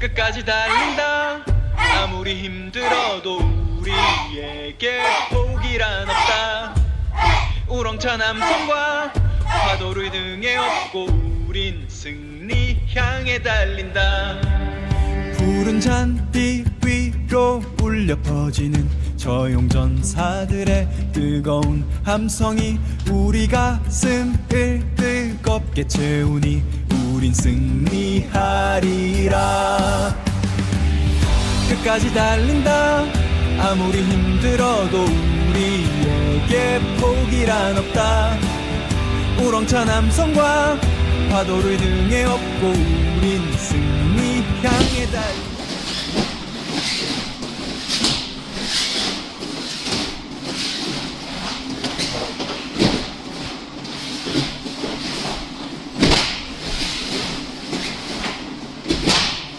끝까지 달린다. 아무리 힘들어도 우리에게 포기란 없다. 우렁찬 남성과 파도를 등에 업고 우린 승리 향해 달린다. 푸른 잔빛 위로 울려 퍼지는 저용전사들의 뜨거운 함성이 우리 가슴을 뜨겁게 채우니 우린 승리하리라 끝까지 달린다. 아무리 힘들어도 우리에게 포기란 없다. 우렁찬 함성과 파도를 등에 업고